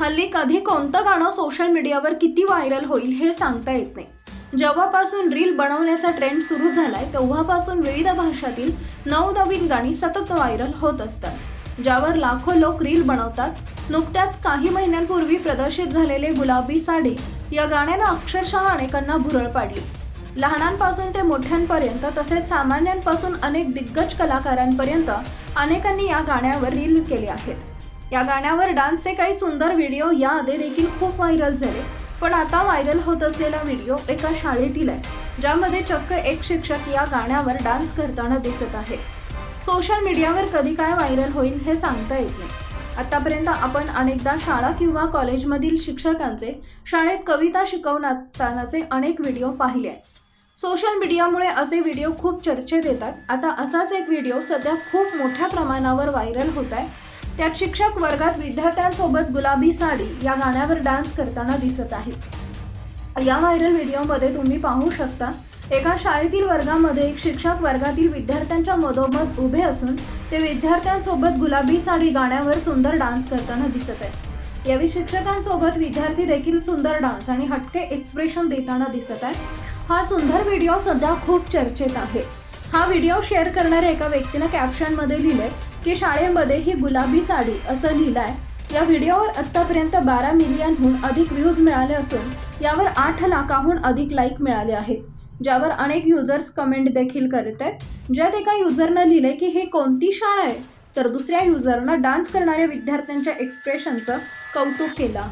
हल्ली कधी कोणतं गाणं सोशल मीडियावर किती व्हायरल होईल हे सांगता येत नाही. जेव्हापासून रील बनवण्याचा ट्रेंड सुरू झालाय तेव्हापासून विविध भाषातील नवनवीन गाणी सतत व्हायरल होत असतात. ज्यावर लाखो लोक रील बनवतात. नुकत्याच काही महिन्यांपूर्वी प्रदर्शित झालेले गुलाबी साडी या गाण्यानं अक्षरशः अनेकांना भुरळ पाडली. लहानांपासून ते मोठ्यांपर्यंत तसेच सामान्यांपासून अनेक दिग्गज कलाकारांपर्यंत अनेकांनी या गाण्यावर रील केले आहेत. या गाण्यावर डान्सचे काही सुंदर व्हिडिओ याआधी देखील खूप व्हायरल झाले पण आता व्हायरल होत असलेला व्हिडिओ एका शाळेतील आहे ज्यामध्ये चक्क एक शिक्षक या गाण्यावर डान्स करताना दिसत आहे. सोशल मीडियावर कधी काय व्हायरल होईल हे सांगता येत नाही. आतापर्यंत आपण अनेकदा शाळा किंवा कॉलेजमधील शिक्षकांचे शाळेत कविता शिकवतानाचे अनेक व्हिडिओ पाहिले आहेत. सोशल मीडियामुळे असे व्हिडिओ खूप चर्चेत येतात. आता असाच एक व्हिडिओ सध्या खूप मोठ्या प्रमाणावर व्हायरल होत आहे. त्यात शिक्षक वर्गात विद्यार्थ्यांसोबत गुलाबी साडी या गाण्यावर डान्स करताना दिसत आहे या व्हायरल व्हिडिओमध्ये तुम्ही पाहू शकता एका शाळेतील वर्गामध्ये एक शिक्षक वर्गातील विद्यार्थ्यांच्या मधोमध उभे असून ते विद्यार्थ्यांसोबत गुलाबी साडी गाण्यावर सुंदर डान्स करताना दिसत आहे यावेळी शिक्षकांसोबत विद्यार्थी देखील सुंदर डान्स आणि हटके एक्सप्रेशन देताना दिसत आहे हा सुंदर व्हिडिओ सध्या खूप चर्चेत आहे. हा व्हिडिओ शेअर करणाऱ्या एका व्यक्तीनं कॅप्शनमध्ये लिहिलंय की शाळेमध्ये ही गुलाबी साडी असं लिहिलं आहे या व्हिडिओवर आत्तापर्यंत बारा मिलियनहून अधिक व्ह्यूज मिळाले असून यावर आठ लाखाहून अधिक लाईक मिळाले आहेत ज्यावर अनेक युजर्स कमेंट देखील करत आहेत. ज्यात एका युजरनं लिहिले की हे कोणती शाळा आहे? तर दुसऱ्या युजरनं डान्स करणाऱ्या विद्यार्थ्यांच्या एक्सप्रेशनचं कौतुक केलं आहे.